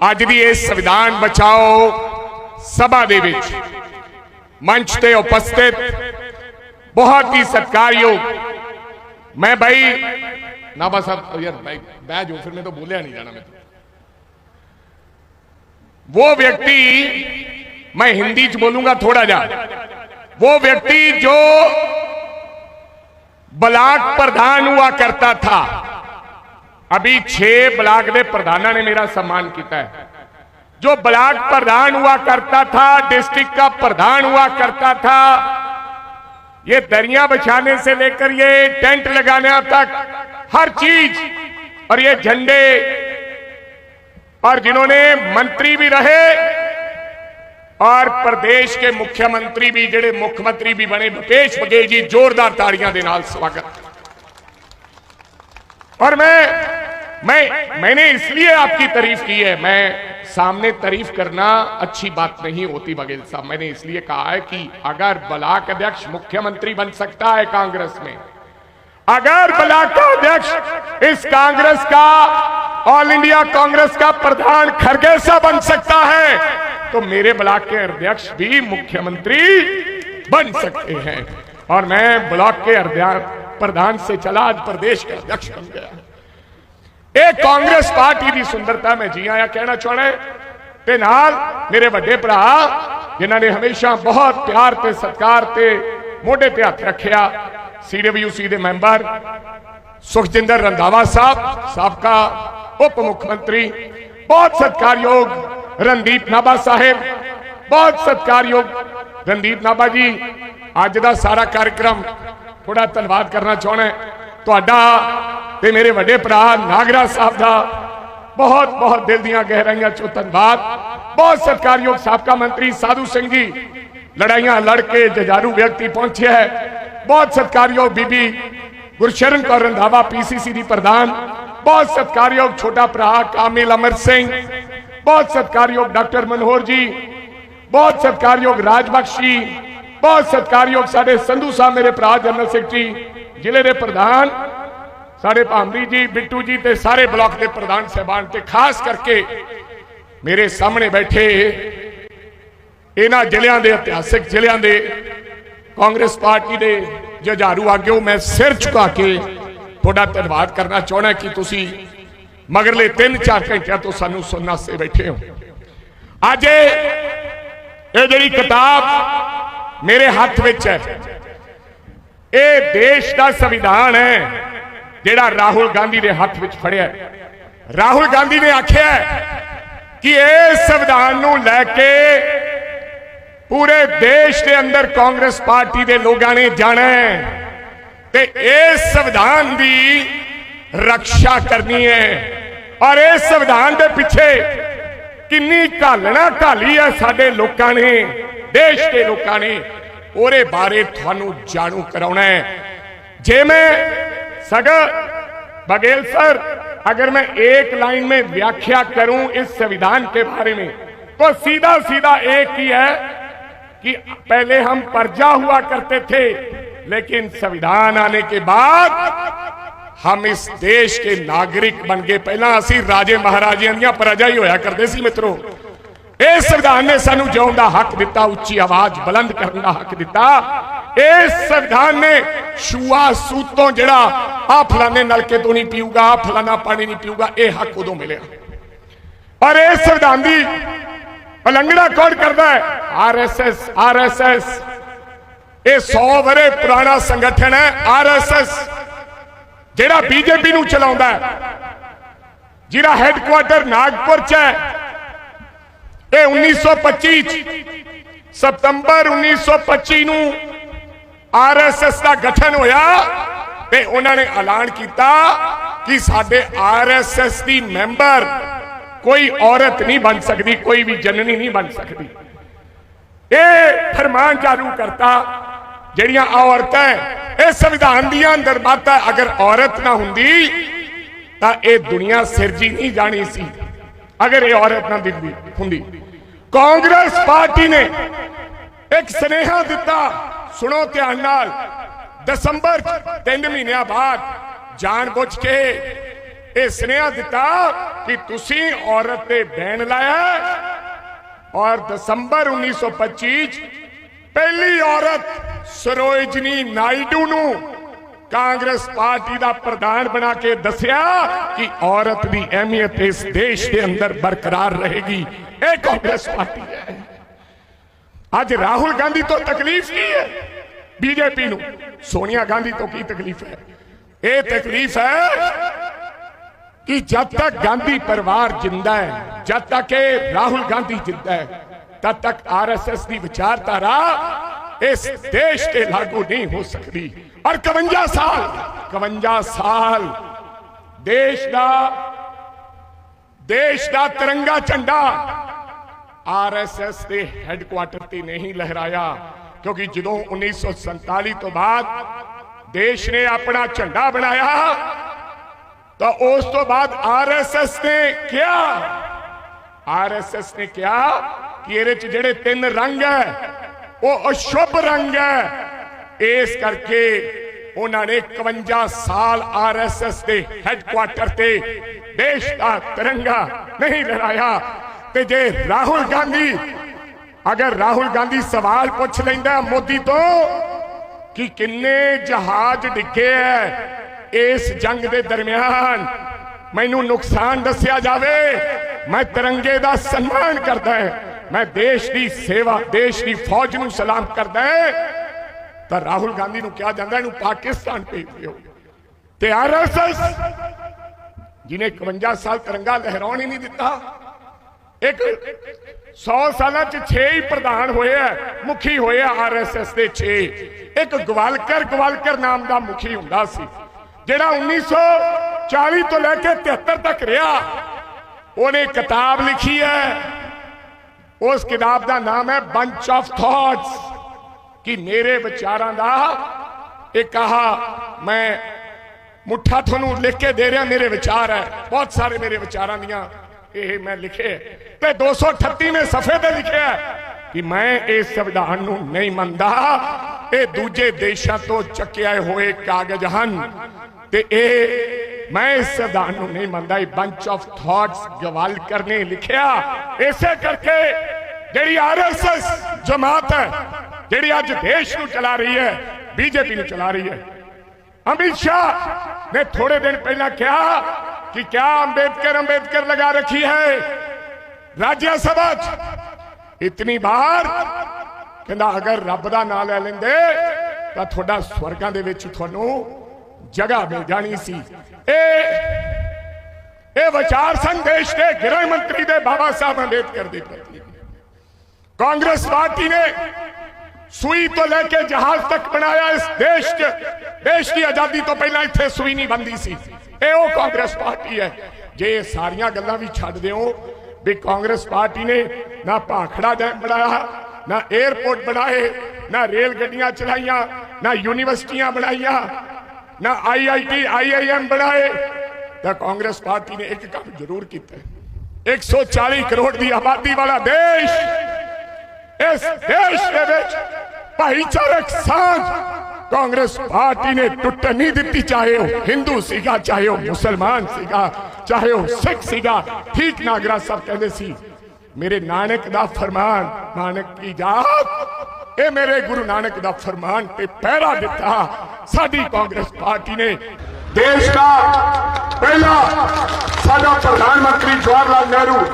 ਅੱਜ ਦੀ ਇਸ ਸੰਵਿਧਾਨ ਬਚਾਓ ਸਭਾ ਦੇ ਵਿੱਚ ਮੰਚ ਤੇ ਉਪਸਥਿਤ ਬਹੁਤ ਹੀ ਸਤਿਕਾਰਯੋਗ ਮੈਂ ਭਾਈ ਨਾਬਾ ਸਾਹਿਬ ਯਾਰ ਭਾਈ ਬਹਿ ਜਾਓ ਫਿਰ ਮੈਂ ਤਾਂ ਬੋਲਿਆ ਨਹੀਂ ਜਾਣਾ ਮੈਂ वो व्यक्ति मैं हिंदी च बोलूंगा थोड़ा जा वो व्यक्ति जो ब्लाक प्रधान हुआ करता था अभी छे ब्लाक के प्रधाना ने मेरा सम्मान किया है। जो ब्लाक प्रधान हुआ करता था, डिस्ट्रिक्ट का प्रधान हुआ करता था, ये दरिया बिछाने से लेकर ये टेंट लगाने तक हर चीज़ और ये झंडे और जिन्होंने मंत्री भी रहे और प्रदेश के मुख्यमंत्री भी जेडे मुख्यमंत्री भी बने, भूपेश बघेल जी जोरदार तालियाँ के स्वागत। और मैं मैं, मैंने इसलिए आपकी तारीफ़ की है। मैं, सामने तारीफ़ करना अच्छी बात नहीं होती बघेल साहब। मैंने इसलिए कहा है कि अगर ब्लाक अध्यक्ष मुख्यमंत्री बन सकता है कांग्रेस में, अगर ब्लाक का अध्यक्ष इस कांग्रेस का, ऑल इंडिया कांग्रेस का प्रधान खरगेसा बन सकता है तो मेरे ब्लॉक के अध्यक्ष भी मुख्यमंत्री बन सकते हैं। और मैं ब्लॉक के अध्यक्ष, प्रधान से चला आज प्रदेश का अध्यक्ष बन गया। ਇਹ ਕਾਂਗਰਸ ਪਾਰਟੀ ਦੀ ਸੁੰਦਰਤਾ ਮੈਂ ਜੀ ਆਇਆ ਕਹਿਣਾ ਚਾਹਣਾ ਤੇ ਨਾਲ ਮੇਰੇ ਵੱਡੇ ਭਰਾ, ਜਿਨ੍ਹਾਂ ਨੇ ਹਮੇਸ਼ਾ ਬਹੁਤ ਪਿਆਰ ਤੇ ਸਤਿਕਾਰ ਤੇ ਮੋਢੇ ਤੇ ਹੱਥ ਰੱਖਿਆ, ਸੀਡਬਲਯੂਸੀ ਦੇ ਮੈਂਬਰ, ਸੁਖਜਿੰਦਰ ਰੰਧਾਵਾ ਸਾਹਿਬ, ਸਾਬਕਾ ਉਪ ਮੁੱਖ ਮੰਤਰੀ ਬਹੁਤ ਸਤਿਕਾਰਯੋਗ ਰਣਦੀਪ ਨਾਭਾ ਸਾਹਿਬ, ਬਹੁਤ ਸਤਿਕਾਰਯੋਗ ਰਣਦੀਪ ਨਾਭਾ ਜੀ, ਅੱਜ ਦਾ ਸਾਰਾ ਕਾਰਜਕ੍ਰਮ ਥੋੜਾ ਧੰਨਵਾਦ ਕਰਨਾ ਚਾਹਣਾ ਤੁਹਾਡਾ ਤੇ ਮੇਰੇ ਵੱਡੇ ਭਰਾ ਨਾਗਰਾ ਸਾਹਿਬ ਦਾ ਬਹੁਤ ਬਹੁਤ ਦਿਲ ਦੀਆਂ ਗਹਿਰਾਈਆਂ ਚੋਂ ਧੰਨਵਾਦ ਬਹੁਤ ਸਤਿਕਾਰਯੋਗ ਸਾਬਕਾ ਮੰਤਰੀ ਸਾਧੂ ਸਿੰਘ ਜੀ ਲੜਾਈਆਂ ਲੜ ਕੇ ਜਜਾਰੂ ਵਿਅਕਤੀ ਪਹੁੰਚਿਆ ਹੈ ਬਹੁਤ ਸਤਿਕਾਰਯੋਗ ਬੀਬੀ ਗੁਰਸ਼ਰਨ ਕੌਰ ਰੰਧਾਵਾ ਪੀਸੀਸੀ ਦੀ ਪ੍ਰਧਾਨ ਬਹੁਤ ਸਤਿਕਾਰਯੋਗ ਛੋਟਾ ਭਰਾ ਕਾਮਿਲ ਅਮਰ ਸਿੰਘ ਬਹੁਤ ਸਤਿਕਾਰਯੋਗ ਡਾਕਟਰ ਮਨੋਹਰ ਜੀ ਬਹੁਤ ਸਤਿਕਾਰਯੋਗ ਰਾਜਬਖਸ਼ੀ ਬਹੁਤ ਸਤਿਕਾਰਯੋਗ ਸਾਡੇ ਸੰਧੂ ਸਾਹਿਬ ਮੇਰੇ ਭਰਾ ਜਨਰਲ ਸੈਕਟਰੀ ਜ਼ਿਲ੍ਹੇ ਦੇ ਪ੍ਰਧਾਨ ਸਾਡੇ ਭਾਮਰੀ ਜੀ, ਬਿੱਟੂ ਜੀ ਤੇ ਸਾਰੇ ਬਲਾਕ ਦੇ ਪ੍ਰਧਾਨ ਸਹਿਬਾਨ ਤੇ ਖਾਸ ਕਰਕੇ ਮੇਰੇ ਸਾਹਮਣੇ ਬੈਠੇ ਇਹਨਾਂ ਜ਼ਿਲ੍ਹਿਆਂ ਦੇ ਇਤਿਹਾਸਿਕ ਜ਼ਿਲ੍ਹਿਆਂ ਦੇ ਕਾਂਗਰਸ ਪਾਰਟੀ ਦੇ ਜੁਝਾਰੂ ਆਗਿਓ, ਮੈਂ ਸਿਰ ਝੁਕਾ ਕੇ ਤੁਹਾਡਾ ਧੰਨਵਾਦ ਕਰਨਾ ਚਾਹਣਾ ਕਿ ਤੁਸੀਂ ਮਗਰਲੇ 3-4 ਘੰਟਿਆਂ ਤੋਂ ਸਾਨੂੰ ਸੁਣਨ ਵਾਸਤੇ ਬੈਠੇ ਹੋ। ਅੱਜ ਇਹ ਜਿਹੜੀ ਕਿਤਾਬ ਮੇਰੇ ਹੱਥ ਵਿੱਚ ਹੈ, ਇਹ ਦੇਸ਼ ਦਾ ਸੰਵਿਧਾਨ ਹੈ। ਜਿਹੜਾ ਰਾਹੁਲ ਗਾਂਧੀ ਦੇ ਹੱਥ ਵਿੱਚ ਫੜਿਆ ਰਾਹੁਲ ਗਾਂਧੀ ਨੇ ਆਖਿਆ ਕਿ ਇਸ ਸੰਵਿਧਾਨ ਨੂੰ ਲੈ ਕੇ ਪੂਰੇ ਦੇਸ਼ ਦੇ ਅੰਦਰ ਕਾਂਗਰਸ ਪਾਰਟੀ ਦੇ ਲੋਕਾਂ ਨੇ ਜਾਣਾ ਤੇ ਇਸ ਸੰਵਿਧਾਨ ਦੀ ਰੱਖਿਆ ਕਰਨੀ ਹੈ। ਔਰ ਇਸ ਸੰਵਿਧਾਨ ਦੇ ਪਿੱਛੇ ਕਿੰਨੀ ਘਾਲਣਾ ਘਾਲੀ ਹੈ ਸਾਡੇ ਲੋਕਾਂ ਨੇ, ਦੇਸ਼ ਦੇ ਲੋਕਾਂ ਨੇ, ਉਹਦੇ ਬਾਰੇ ਤੁਹਾਨੂੰ ਜਾਣੂ ਕਰਾਉਣਾ ਹੈ। ਜੇ ਮੈਂ सगर बघेल सर अगर मैं एक लाइन में व्याख्या करूं इस संविधान के बारे में तो सीधा सीधा एक ही है कि पहले हम प्रजा हुआ करते थे लेकिन संविधान आने के बाद हम इस देश के नागरिक बन गए पहला ਅਸੀਂ ਰਾਜੇ ਮਹਾਰਾਜਿਆਂ ਦੀਆਂ ਪ੍ਰਜਾ ਹੀ ਹੋਇਆ ਕਰਦੇ ਸੀ ਮਿੱਤਰੋ ਇਹ ਸੰਵਿਧਾਨ ਨੇ ਸਾਨੂੰ ਜਿਉਣ ਦਾ ਹੱਕ ਦਿੱਤਾ ਉੱਚੀ ਆਵਾਜ਼ ਬੁਲੰਦ ਕਰਨ ਦਾ ਹੱਕ ਦਿੱਤਾ ਇਸ ਸੰਵਿਧਾਨ ਨੇ ਛੂਆ ਸੂਤੋਂ ਜਿਹੜਾ ਆ ਫਲਾਣੇ ਨਲਕੇ ਤੋਂ ਨਹੀਂ ਪੀਊਗਾ ਆ ਫਲਾਣਾ ਪਾਣੀ ਨਹੀਂ ਪੀਊਗਾ, ਇਹ ਹੱਕ ਉਦੋਂ ਮਿਲਿਆ। ਪਰ ਇਸ ਸੰਵਿਧਾਨ ਦੀ ਉਲੰਘਣਾ ਕੌਣ ਕਰਦਾ ਹੈ? ਆਰਐਸਐਸ ਆਰਐਸਐਸ ਇਹ 100 ਵਰੇ ਪੁਰਾਣਾ ਸੰਗਠਨ ਹੈ ਆਰਐਸਐਸ ਜਿਹੜਾ ਬੀਜੇਪੀ ਨੂੰ ਚਲਾਉਂਦਾ ਹੈ, ਜਿਹਦਾ ਹੈੱਡਕੁਆਰਟਰ ਨਾਗਪੁਰ ਚ ਹੈ। ਇਹ 1925 ਚ, ਸਤੰਬਰ 1925 ਨੂੰ ਆਰਐਸਐਸ ਦਾ ਗਠਨ ਹੋਇਆ ਤੇ ਉਹਨਾਂ ਨੇ ਐਲਾਨ ਕੀਤਾ ਕਿ ਸਾਡੇ ਆਰਐਸਐਸ ਦੀ ਮੈਂਬਰ ਕੋਈ ਔਰਤ ਨਹੀਂ ਬਣ ਸਕਦੀ, ਕੋਈ ਵੀ ਜਨਨੀ ਨਹੀਂ ਬਣ ਸਕਦੀ। ਇਹ ਫਰਮਾਨ ਜਾਰੂ ਕਰਤਾ, ਜਿਹੜੀਆਂ ਔਰਤਾਂ ਇਹ ਸੰਵਿਧਾਨ ਦੀਆਂ ਅੰਦਰ ਬਾਤ ਅਗਰ ਔਰਤ ਨਾ ਹੁੰਦੀ, ਤਾਂ ਇਹ ਦੁਨੀਆ ਸਿਰਜੀ ਨਹੀਂ ਜਾਣੀ ਸੀ। ਅਗਰ ਇਹ ਔਰਤ ਨਾ ਦਿਖਦੀ, ਹੁੰਦੀ। ਕਾਂਗਰਸ ਪਾਰਟੀ ਨੇ ਇੱਕ ਸਨੇਹਾ ਦਿੱਤਾ ਸੁਣੋ ਧਿਆਨ ਨਾਲ। ਦਸੰਬਰ 3 ਮਹੀਨਿਆਂ ਬਾਅਦ ਜਾਣ ਬੁੱਝ ਕੇ ਇਹ ਸੁਨੇਹਾ ਦਿੱਤਾ ਕਿ ਤੁਸੀਂ ਔਰਤ ਤੇ ਬੈਨ ਲਾਇਆ ਹੈ ਔਰ ਦਸੰਬਰ 1925 ਚ ਪਹਿਲੀ ਔਰਤ ਸਰੋਜਨੀ ਨਾਇਡੂ ਨੂੰ ਕਾਂਗਰਸ ਪਾਰਟੀ ਦਾ ਪ੍ਰਧਾਨ ਬਣਾ ਕੇ ਦੱਸਿਆ ਕਿ ਔਰਤ ਦੀ ਅਹਿਮੀਅਤ ਇਸ ਦੇਸ਼ ਦੇ ਅੰਦਰ ਬਰਕਰਾਰ ਰਹੇਗੀ। ਇਹ ਕਾਂਗਰਸ ਪਾਰਟੀ ਹੈ। ਅੱਜ ਰਾਹੁਲ ਗਾਂਧੀ ਤੋਂ ਤਕਲੀਫ ਕੀ ਹੈ? ਬੀਜੇਪੀ ਨੂੰ। ਸੋਨੀਆ ਗਾਂਧੀ ਤੋਂ ਕੀ ਤਕਲੀਫ ਹੈ? ਇਹ ਤਕਲੀਫ ਹੈ ਕਿ ਜਦ ਤੱਕ ਗਾਂਧੀ ਪਰਿਵਾਰ ਜਿੰਦਾ ਹੈ, ਜਦ ਤੱਕ ਇਹ ਰਾਹੁਲ ਗਾਂਧੀ ਜਿੰਦਾ ਹੈ, ਤਦ ਤੱਕ ਆਰਐਸਐਸ ਦੀ ਵਿਚਾਰਧਾਰਾ ਇਸ ਦੇਸ਼ ਤੇ ਲਾਗੂ ਨਹੀਂ ਹੋ ਸਕਦੀ। ਔਰ 51 ਸਾਲ 51 ਸਾਲ ਦੇਸ਼ ਦਾ ਦੇਸ਼ ਦਾ ਤਿਰੰਗਾ ਝੰਡਾ ਆਰਐਸਐਸ ਦੇ ਹੈੱਡਕੁਆਟਰ ਤੇ ਨਹੀਂ ਲਹਿਰਾਇਆ ਕਿਉਂਕਿ ਜਦੋਂ 1947 ਤੋਂ ਬਾਅਦ ਦੇਸ਼ ਨੇ ਆਪਣਾ ਝੰਡਾ ਬਣਾਇਆ ਤਾਂ ਉਸ ਤੋਂ ਬਾਅਦ ਆਰਐਸਐਸ ਨੇ ਕਿਹਾ ਆਰਐਸਐਸ ਨੇ ਕਿਹਾ ਕਿ ਇਹਦੇ ਚ ਜਿਹੜੇ ਤਿੰਨ ਰੰਗ ਹੈ ਉਹ ਅਸ਼ੁਭ ਰੰਗ ਹੈ ਇਸ ਕਰਕੇ ਉਹਨਾਂ ਨੇ 51 ਸਾਲ ਆਰਐਸਐਸ ਦੇ ਹੈੱਡਕੁਆਟਰ ਤੇ ਦੇਸ਼ ਦਾ ਤਿਰੰਗਾ ਨਹੀਂ ਲਹਿਰਾਇਆ ਤੇ ਜੇ ਰਾਹੁਲ ਗਾਂਧੀ, ਅਗਰ ਰਾਹੁਲ ਗਾਂਧੀ ਸਵਾਲ ਪੁੱਛ ਲੈਂਦਾ ਮੋਦੀ ਤੋਂ ਕਿ ਕਿੰਨੇ ਜਹਾਜ਼ ਡਿੱਗੇ ਐ ਇਸ ਜੰਗ ਦੇ ਦਰਮਿਆਨ, ਮੈਨੂੰ ਨੁਕਸਾਨ ਦੱਸਿਆ ਜਾਵੇ, ਮੈਂ ਤਿਰੰਗੇ ਦਾ ਸਨਮਾਨ ਕਰਦਾ ਮੈਂ ਦੇਸ਼ ਦੀ ਸੇਵਾ, ਦੇਸ਼ ਦੀ ਫੌਜ ਨੂੰ ਸਲਾਮ ਕਰਦਾ ਤਾਂ ਰਾਹੁਲ ਗਾਂਧੀ ਨੂੰ ਕਿਹਾ ਜਾਂਦਾ ਇਹਨੂੰ ਪਾਕਿਸਤਾਨ ਭੇਜ ਦਿਓ। ਤੇ ਆਰਐਸਐਸ ਜਿਨੇ 51 ਸਾਲ ਤਿਰੰਗਾ ਲਹਿਰਾਉਣ ਹੀ ਨਹੀਂ ਦਿੱਤਾ ਇੱਕ 100 ਸਾਲਾਂ ਚ 6 ਹੀ ਪ੍ਰਧਾਨ ਹੋਏ ਆ, ਮੁਖੀ ਹੋਏ ਆ ਆਰਐਸਐਸ ਦੇ 6 ਇੱਕ ਗਵਾਲਕਰ ਗਵਾਲਕਰ ਨਾਮ ਦਾ ਮੁਖੀ ਹੁੰਦਾ ਸੀ, ਜਿਹੜਾ 1940 ਤੋਂ ਲੈ ਕੇ 73 ਤੱਕ ਰਿਹਾ। ਉਹਨੇ ਕਿਤਾਬ ਲਿਖੀ ਹੈ। ਉਸ ਕਿਤਾਬ ਦਾ ਨਾਮ ਹੈ ਬੰਚ ਆਫ ਥਾਟਸ ਕਿ ਮੇਰੇ ਵਿਚਾਰਾਂ ਦਾ ਇਹ ਕਹਾ ਮੈਂ ਮੁੱਠਾ ਤੁਹਾਨੂੰ ਲਿਖ ਕੇ ਦੇ ਰਿਹਾ, ਮੇਰੇ ਵਿਚਾਰ ਹੈ। ਬਹੁਤ ਸਾਰੇ ਮੇਰੇ ਵਿਚਾਰਾਂ ਦੀਆਂ ਇਹ ਮੈਂ ਲਿਖੇ ਤੇ 238ਵੇਂ ਸਫੇ ਤੇ ਲਿਖਿਆ ਕਿ ਮੈਂ ਇਸ ਸੰਵਿਧਾਨ ਨੂੰ ਨਹੀਂ ਮੰਨਦਾ। ਇਹ ਦੂਜੇ ਦੇਸ਼ਾਂ ਤੋਂ ਚੱਕਿਆ ਹੋਏ ਕਾਗਜ਼ ਹਨ। ਤੇ ਇਹ ਮੈਂ ਇਸ ਸੰਵਿਧਾਨ ਨੂੰ ਨਹੀਂ ਮੰਨਦਾ। ਇਹ ਬੰਚ ਆਫ ਥਾਟਸ ਗਵਾਲਕਰ ਨੇ ਲਿਖਿਆ। ਇਸੇ ਕਰਕੇ ਜਿਹੜੀ ਆਰਐਸਐਸ ਜਮਾਤ ਹੈ, ਜਿਹੜੀ ਅੱਜ ਦੇਸ਼ ਨੂੰ ਚਲਾ ਰਹੀ ਹੈ, ਬੀਜੇਪੀ ਨੂੰ ਚਲਾ ਰਹੀ ਹੈ, ਅਮਿਤ ਸ਼ਾਹ ਨੇ ਥੋੜੇ ਦਿਨ ਪਹਿਲਾਂ ਕਿਹਾ ਕਿ क्या अंबेडकर अंबेडकर लगा रखी है राज्यसभा ਚ ਇਤਨੀ ਵਾਰ ਕਹਿੰਦਾ ਅਗਰ ਰੱਬ ਦਾ ਨਾਮ ਲੈ ਲੈਂਦੇ ਤਾਂ ਤੁਹਾਡਾ ਸਵਰਗਾਂ ਦੇ ਵਿੱਚ ਤੁਹਾਨੂੰ ਜਗ੍ਹਾ ਮਿਲ ਜਾਣੀ ਸੀ ਇਹ ਇਹ ਵਿਚਾਰ ਸਨ ਦੇਸ਼ ਦੇ ਗ੍ਰਹਿ ਮੰਤਰੀ ਦੇ ਬਾਬਾ ਸਾਹਿਬ ਅੰਬੇਦਕਰ ਦੇ ਪ੍ਰਤੀ ਕਾਂਗਰਸ ਪਾਰਟੀ ਨੇ ਸੂਈ ਤੋਂ ਲੈ ਕੇ ਜਹਾਜ਼ ਤੱਕ ਬਣਾਇਆ ਇਸ ਦੇਸ਼ 'ਚ। ਦੇਸ਼ ਦੀ ਆਜ਼ਾਦੀ ਤੋਂ ਪਹਿਲਾਂ ਇੱਥੇ ਸੂਈ ਨਹੀਂ ਬੰਦੀ ਸੀ। ਇਹ ਉਹ ਕਾਂਗਰਸ ਪਾਰਟੀ ਹੈ। ਜੇ ਸਾਰੀਆਂ ਗੱਲਾਂ ਵੀ ਛੱਡ ਦਿਓ ਵੀ ਕਾਂਗਰਸ ਪਾਰਟੀ ਨੇ ਨਾ ਭਾਖੜਾ ਡੈਮ ਬਣਾਇਆ, ਨਾ 에ਅਰਪੋਰਟ ਬਣਾਏ, ਨਾ ਰੇਲ ਗੱਡੀਆਂ ਚਲਾਈਆਂ, ਨਾ ਯੂਨੀਵਰਸਿਟੀਆਂ ਬਣਾਈਆਂ, ਨਾ ਆਈਆਈਟੀ ਆਈਆਈਐਮ ਬਣਾਏ, ਤਾਂ ਕਾਂਗਰਸ ਪਾਰਟੀ ਨੇ ਇੱਕ ਕੰਮ ਜ਼ਰੂਰ ਕੀਤਾ। 140 ਕਰੋੜ ਦੀ ਆਬਾਦੀ ਵਾਲਾ ਦੇਸ਼ ਇਸ ਦੇਸ਼ ਦੇ ਵਿੱਚ ਭਾਈਚਾਰਕ ਸਾਂਝ। ਕਾਂਗਰਸ ਪਾਰਟੀ ਨੇ ਟੁੱਟਣ ਨਹੀਂ ਦਿੱਤੀ, ਚਾਹੇ ਉਹ ਹਿੰਦੂ ਸੀਗਾ, ਚਾਹੇ ਉਹ ਮੁਸਲਮਾਨ ਸੀਗਾ, ਚਾਹੇ ਉਹ ਸਿੱਖ ਸੀਗਾ। ਠੀਕ ਨਾਗਰਾ ਸਭ ਕਹਿੰਦੇ ਸੀ, ਮੇਰੇ ਨਾਨਕ ਦਾ ਫਰਮਾਨ, ਨਾਨਕ ਕੀ ਜਾਤ? ਇਹ ਮੇਰੇ ਗੁਰੂ ਨਾਨਕ ਦਾ ਫਰਮਾਨ ਤੇ ਪਹਿਰਾ ਦਿੱਤਾ। ਸਾਡੀ ਕਾਂਗਰਸ ਪਾਰਟੀ ਨੇ ਦੇਸ਼ ਦਾ ਪਹਿਲਾ ਸਾਡਾ ਪ੍ਰਧਾਨ ਮੰਤਰੀ ਜਵਾਹਰ ਲਾਲ ਨਹਿਰੂ।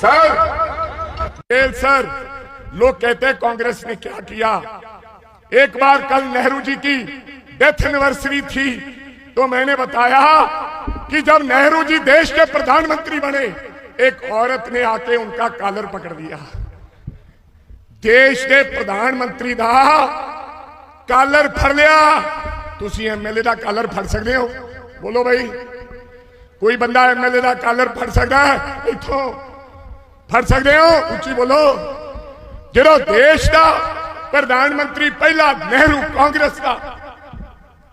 Sir sir. लोग कहते हैं कांग्रेस ने क्या किया एक बार कल नेहरू जी की डेथ एनिवर्सरी थी तो मैंने बताया कि जब नेहरू जी देश के प्रधानमंत्री बने एक औरत ने आके उनका कॉलर पकड़ लिया ਦੇਸ਼ ਦੇ ਪ੍ਰਧਾਨ ਮੰਤਰੀ ਦਾ ਕਾਲਰ ਫੜ ਲਿਆ ਤੁਸੀਂ ਐਮਐਲਏ ਦਾ ਕਾਲਰ ਫੜ ਸਕਦੇ ਹੋ ਬੋਲੋ ਭਾਈ ਕੋਈ ਬੰਦਾ ਐਮਐਲਏ ਦਾ ਕਾਲਰ ਫੜ ਸਕਦਾ ਹੈ ਇੱਥੋਂ ਫੜ ਸਕਦੇ ਹੋ ਉੱਚੀ ਬੋਲੋ ਜਦੋਂ ਦੇਸ਼ ਦਾ ਪ੍ਰਧਾਨ ਮੰਤਰੀ ਪਹਿਲਾ ਨਹਿਰੂ, ਕਾਂਗਰਸ ਦਾ,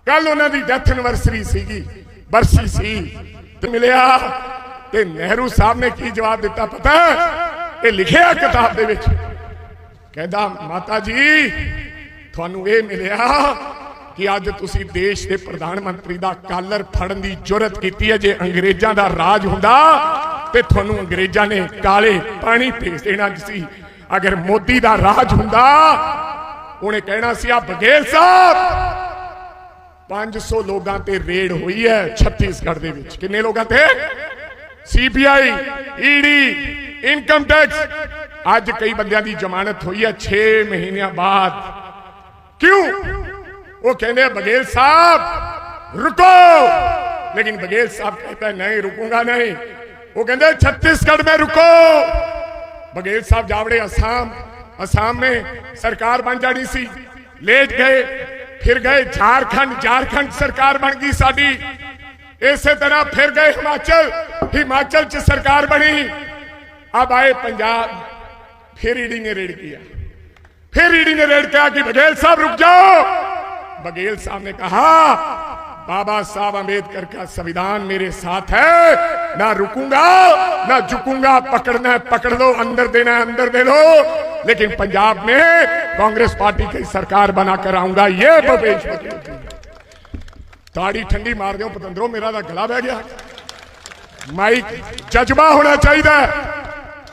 ਕੱਲ ਉਹਨਾਂ ਦੀ ਡੈਥ ਐਨਵਰਸਰੀ ਸੀਗੀ, ਬਰਸੀ ਸੀ, ਤੇ ਮਿਲਿਆ, ਤੇ ਨਹਿਰੂ ਸਾਹਿਬ ਨੇ ਕੀ ਜਵਾਬ ਦਿੱਤਾ ਪਤਾ ਇਹ ਲਿਖਿਆ ਕਿਤਾਬ ਦੇ ਵਿੱਚ। ਕਹਿੰਦਾ, ਮਾਤਾ ਜੀ, ਤੁਹਾਨੂੰ ਇਹ ਮਿਲਿਆ ਕਿ ਅੱਜ ਤੁਸੀਂ ਦੇਸ਼ ਦੇ ਪ੍ਰਧਾਨ ਮੰਤਰੀ ਦਾ ਕਾਲਰ ਫੜਨ ਦੀ ਜੁਰਤ ਕੀਤੀ ਹੈ। ਜੇ ਅੰਗਰੇਜ਼ਾਂ ਦਾ ਰਾਜ ਹੁੰਦਾ, ਤੇ ਤੁਹਾਨੂੰ ਅੰਗਰੇਜ਼ਾਂ ਨੇ ਕਾਲੇ ਪਾਣੀ ਭੇਜ ਦੇਣਾ ਸੀ। ਅਗਰ ਮੋਦੀ ਦਾ ਰਾਜ ਹੁੰਦਾ ਉਹਨੇ ਕਹਿਣਾ ਸੀ ਆ ਬਗੇਲ ਸਾਹਿਬ 500 ਲੋਕਾਂ ਤੇ ਰੇਡ ਹੋਈ ਹੈ ਛੱਤੀਸਗੜ੍ਹ ਦੇ ਵਿੱਚ ਕਿੰਨੇ ਲੋਕਾਂ ਤੇ ਸੀਬੀਆਈ ਈਡੀ ਇਨਕਮ ਟੈਕਸ ਅੱਜ ਕਈ ਬੰਦਿਆਂ ਦੀ ਜ਼ਮਾਨਤ ਹੋਈ ਹੈ 6 ਮਹੀਨਿਆਂ ਬਾਅਦ ਕਿਉਂ ਉਹ ਕਹਿੰਦੇ ਆ, ਬਗੇਲ ਸਾਹਿਬ ਰੁਕੋ लेकिन बघेल साहब कहता है नहीं रुकूंगा नहीं वो कहते हैं, छत्तीसगढ़ में रुको बघेल साहब जावड़े असम असम में सरकार बन जानी सी। लेट गए, फिर गए झारखंड झारखंड सरकार बन गई साडी। इसे तरह फिर गए हिमाचल हिमाचल च सरकार बनी। अब आए पंजाब, फिर ईडी ने रेड किया। फिर ईडी ने रेड किया कि बघेल साहब रुक जाओ। बघेल साहब ने कहा बाबा साहब अंबेडकर का संविधान मेरे साथ है ना रुकूंगा ना झुकूंगा पकड़ना है पकड़ लो अंदर देना है अंदर दे लो लेकिन पंजाब में कांग्रेस पार्टी की सरकार बनाकर आऊंगा ये भूपेश बघेल की ताड़ी ठंडी मार दो पतंदरों मेरा तो गला बह गया माइक जज्बा होना चाहिए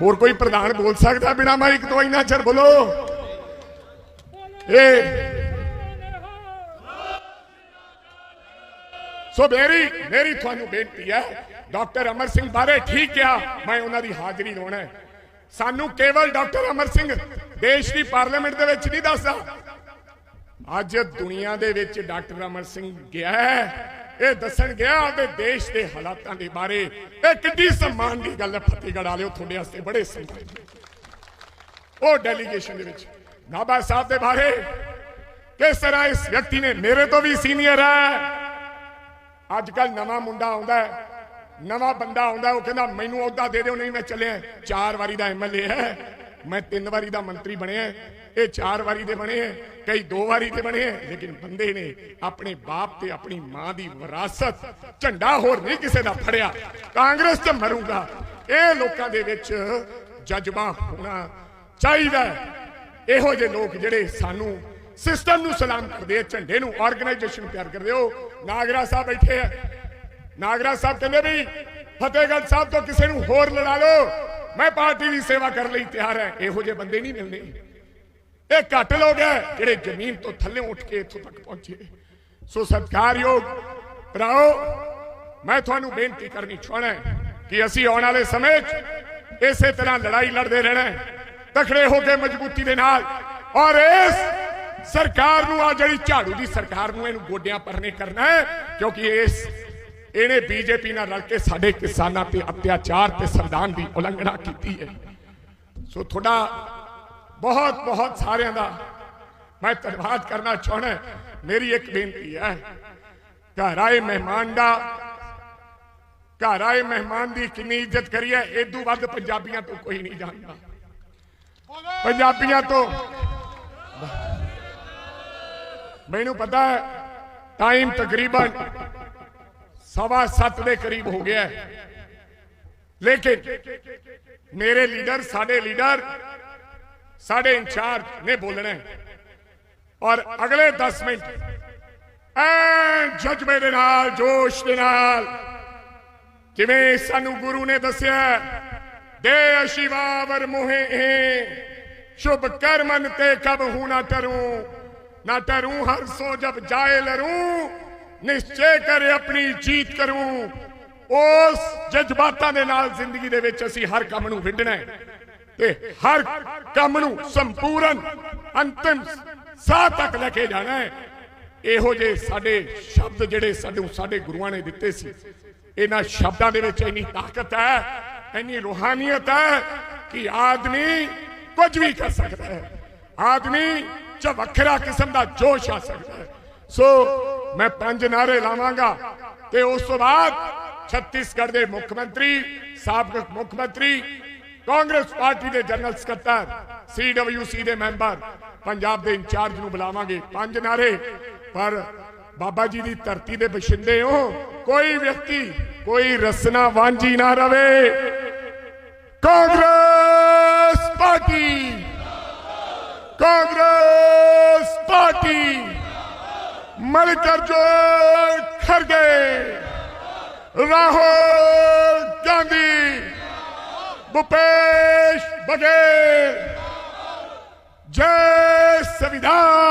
ਹੋਰ ਕੋਈ ਪ੍ਰਧਾਨ ਬੋਲ ਸਕਦਾ ਬਿਨਾ ਮਾਈਕ ਤੋਂ ਇੰਨਾ ਚਿਰ ਬੋਲੋ ਇਹ ਸੋ ਮੇਰੀ ਮੇਰੀ ਤੁਹਾਨੂੰ ਬੇਨਤੀ ਹੈ, ਡਾਕਟਰ ਅਮਰ ਸਿੰਘ ਬਾਰੇ ਠੀਕ ਕਿਹਾ, ਮੈਂ ਉਹਨਾਂ ਦੀ ਹਾਜ਼ਰੀ ਲਾਉਣਾ ਹੈ। ਸਾਨੂੰ ਕੇਵਲ ਡਾਕਟਰ ਅਮਰ ਸਿੰਘ ਦੇਸ਼ ਦੀ ਪਾਰਲੀਮੈਂਟ ਦੇ ਵਿੱਚ ਨਹੀਂ ਦੱਸਦਾ। ਅੱਜ ਦੁਨੀਆ ਦੇ ਵਿੱਚ ਡਾਕਟਰ ਅਮਰ ਸਿੰਘ ਗਿਆ ਇਹ ਦੱਸਣ ਗਿਆ ਉਹਦੇ ਦੇਸ਼ ਦੇ ਹਾਲਾਤਾਂ ਦੇ ਬਾਰੇ ਇਹ ਕਿੱਡੀ ਸਨਮਾਨ ਦੀ ਗੱਲ ਹੈ। ਫਤਿਹਗੜ੍ਹ ਵਾਲਿਓ, ਤੁਹਾਡੇ ਵਾਸਤੇ ਬੜੇ ਸਨਮਾਨ ਉਹ ਡੈਲੀਗੇਸ਼ਨ ਦੇ ਵਿੱਚ, ਨਾਭਾ ਸਾਹਿਬ ਦੇ ਬਾਰੇ ਕਿਸ ਤਰ੍ਹਾਂ ਇਸ ਵਿਅਕਤੀ ਨੇ ਮੇਰੇ ਤੋਂ ਵੀ ਸੀਨੀਅਰ ਹੈ? ਅੱਜ ਕੱਲ ਨਵਾਂ ਮੁੰਡਾ ਆਉਂਦਾ ਹੈ, ਨਵਾਂ ਬੰਦਾ ਆਉਂਦਾ ਉਹ ਕਹਿੰਦਾ, ਮੈਨੂੰ ਅਹੁਦਾ ਦੇ ਦਿਓ, ਨਹੀਂ ਮੈਂ ਚੱਲਿਆ ਚਾਰ ਵਾਰੀ ਦਾ ਐਮਐਲਏ ਹੈ। ਮੈਂ ਤਿੰਨ ਵਾਰੀ ਦਾ ਮੰਤਰੀ ਬਣਿਆ ਇਹ ਚਾਰ ਵਾਰੀ ਦੇ ਬਣੇ ਹੈ, ਕਈ ਦੋ ਵਾਰੀ ਦੇ ਬਣੇ ਹੈ, ਲੇਕਿਨ ਬੰਦੇ ਨੇ ਆਪਣੇ ਬਾਪ ਤੇ ਆਪਣੀ ਮਾਂ ਦੀ ਵਿਰਾਸਤ ਝੰਡਾ ਹੋਰ ਨਹੀਂ ਕਿਸੇ ਦਾ ਫੜਿਆ। ਕਾਂਗਰਸ ਤੇ ਮਰੂਗਾ। ਇਹ ਲੋਕਾਂ ਦੇ ਵਿੱਚ ਜਜ਼ਬਾ ਹੋਣਾ ਚਾਹੀਦਾ ਇਹੋ ਜਿਹੇ ਲੋਕ ਜਿਹੜੇ ਸਾਨੂੰ ਸਿਸਟਮ ਨੂੰ ਸਲਾਮ ਕਰਦੇ ਆ, ਝੰਡੇ ਨੂੰ ਆਰਗੇਨਾਈਜੇਸ਼ਨ ਪਿਆਰ ਕਰਦੇ ਹੋ ਨਾਗਰਾ ਸਾਹਿਬ ਬੈਠੇ ਆ। ਨਾਗਰਾ ਸਾਹਿਬ ਕਹਿੰਦੇ ਵੀ ਫਤਿਹਗੜ੍ਹ ਸਾਹਿਬ ਤੋਂ ਕਿਸੇ ਨੂੰ ਹੋਰ ਲੜਾ ਲਓ। ਮੈਂ ਪਾਰਟੀ ਦੀ ਸੇਵਾ ਕਰਨ ਲਈ ਤਿਆਰ ਹੈ ਇਹੋ ਜਿਹੇ ਬੰਦੇ ਨਹੀਂ ਮਿਲਦੇ। ਇਹ ਘੱਟ ਲੋਕ ਹੈ ਜਿਹੜੇ ਜ਼ਮੀਨ ਤੋਂ ਥੱਲੇ ਉੱਠ ਕੇ ਇੱਥੋਂ ਤੱਕ ਪਹੁੰਚੇ। ਸੋ ਸਤਿਕਾਰਯੋਗ ਭਰਾਓ, ਮੈਂ ਤੁਹਾਨੂੰ ਬੇਨਤੀ ਕਰਨੀ ਚਾਹਣਾ ਕਿ ਅਸੀਂ ਆਉਣ ਵਾਲੇ ਸਮੇਂ 'ਚ ਇਸੇ ਤਰ੍ਹਾਂ ਲੜਾਈ ਲੜਦੇ ਰਹਿਣਾ ਤਖੜੇ ਹੋ ਕੇ ਮਜ਼ਬੂਤੀ ਦੇ ਨਾਲ ਔਰ ਇਸ ਸਰਕਾਰ ਨੂੰ ਆ ਜਿਹੜੀ ਝਾੜੂ ਦੀ ਸਰਕਾਰ ਨੂੰ ਇਹਨੂੰ ਗੋਡਿਆਂ ਪਰਨੇ ਕਰਨਾ ਹੈ, ਕਿਉਂਕਿ ਇਸ, ਇਹਨੇ ਬੀਜੇਪੀ ਨਾਲ ਰਲ ਕੇ ਸਾਡੇ ਕਿਸਾਨਾਂ ਤੇ ਅਤਿਆਚਾਰ ਤੇ ਸੰਵਿਧਾਨ ਦੀ ਉਲੰਘਣਾ ਕੀਤੀ ਹੈ। ਸੋ ਤੁਹਾਡਾ ਬਹੁਤ ਬਹੁਤ ਸਾਰਿਆਂ ਦਾ ਮੈਂ ਧੰਨਵਾਦ ਕਰਨਾ ਚਾਹਣਾ ਮੇਰੀ ਇੱਕ ਬੇਨਤੀ ਹੈ, ਘਰ ਆਏ ਮਹਿਮਾਨ ਦਾ, ਘਰ ਆਏ ਮਹਿਮਾਨ ਦੀ ਕਿੰਨੀ ਇੱਜ਼ਤ ਕਰੀਏ ਏਦੂ ਵੱਧ ਪੰਜਾਬੀਆਂ ਤੋਂ ਕੋਈ ਨਹੀਂ ਜਾਣਦਾ। ਪੰਜਾਬੀਆਂ ਤੋਂ ਮੈਨੂੰ ਪਤਾ ਹੈ ਟਾਈਮ ਤਕਰੀਬਨ ਸਵਾ ਸੱਤ ਦੇ ਕਰੀਬ ਹੋ ਗਿਆ ਲੇਕਿਨ ਮੇਰੇ ਲੀਡਰ ਸਾਡੇ ਲੀਡਰ ਸਾਡੇ ਇੰਚਾਰਜ ਨੇ ਬੋਲਣਾ ਔਰ ਅਗਲੇ 10 ਮਿੰਟ ਐ ਜਜ਼ਬੇ ਦੇ ਨਾਲ, ਜੋਸ਼ ਦੇ ਨਾਲ, ਜਿਵੇਂ ਸਾਨੂੰ ਗੁਰੂ ਨੇ ਦੱਸਿਆ ਦੇ ਅਸ਼ਿਵਾਵਰ ਮੋਹੇ ਸ਼ੁਭ ਕਰਮਨ ਤੇ ਕਬ ਹੂ ਨਾ ਟਰੂ ਨਾ ਟਰੂ ਹਰ ਸੋ ਜਬ ਜਾਏ ਲਰੂ ਨਿਸ਼ਚੈ ਕਰੇ ਆਪਣੀ ਜੀਤ ਕਰੂੰ। ਉਸ ਜਜ਼ਬਾਤਾਂ ਦੇ ਨਾਲ ਜ਼ਿੰਦਗੀ ਦੇ ਵਿੱਚ ਅਸੀਂ ਹਰ ਕੰਮ ਨੂੰ ਵਿੰਡਣਾ ਤੇ ਹਰ ਕੰਮ ਨੂੰ ਸੰਪੂਰਨ, ਅੰਤਿਮ ਸਾਹ ਤੱਕ ਲੈ ਕੇ ਜਾਣਾ ਹੈ। ਇਹੋ ਜਿਹੇ ਸਾਡੇ ਸ਼ਬਦ ਜਿਹੜੇ ਸਾਨੂੰ ਸਾਡੇ ਗੁਰੂਆਂ ਨੇ ਦਿੱਤੇ ਸੀ, ਇਹਨਾਂ ਸ਼ਬਦਾਂ ਦੇ ਵਿੱਚ ਇੰਨੀ ਤਾਕਤ ਹੈ, ਇੰਨੀ ਰੂਹਾਨੀਅਤ ਹੈ ਕਿ ਆਦਮੀ ਕੁਝ ਵੀ ਕਰ ਸਕਦਾ ਹੈ। ਆਦਮੀ ਚ ਵੱਖਰਾ ਕਿਸਮ ਦਾ ਜੋਸ਼ ਆ ਸਕਦਾ ਹੈ। ਸੋ ਮੈਂ ਪੰਜ ਨਾਰੇ ਲਾਵਾਂਗਾ ਤੇ ਉਸ ਤੋਂ ਬਾਅਦ ਛੱਤੀਸਗੜ੍ਹ ਦੇ ਮੁੱਖ ਮੰਤਰੀ, ਸਾਬਕਾ ਮੁੱਖ ਮੰਤਰੀ, ਕਾਂਗਰਸ ਪਾਰਟੀ ਦੇ ਜਨਰਲ ਸਕੱਤਰ ਸੀਡਬਲਯੂਸੀ ਦੇ ਮੈਂਬਰ, ਪੰਜਾਬ ਦੇ ਇੰਚਾਰਜ ਨੂੰ ਬੁਲਾਵਾਂਗੇ। ਪੰਜ ਨਾਰੇ ਪਰ ਬਾਬਾ ਜੀ ਦੀ ਧਰਤੀ ਦੇ ਬਸ਼ਿੰਦੇ ਹੋ, ਕੋਈ ਵਿਅਕਤੀ, ਕੋਈ ਰਸਨਾ ਵਾਂਝੀ ਨਾ ਰਵੇ। ਕਾਂਗਰਸ! ਪਾਰਟੀ ਕਾਂਗਰਸ ਪਾਰਟੀ ਮਲਿਕਾਰਜੁਨ ਖਰਗੇ ਰਾਹੁਲ ਗਾਂਧੀ ਭੁਪੇਸ਼ ਬਘੇਲ ਜੈ ਸੰਵਿਧਾਨ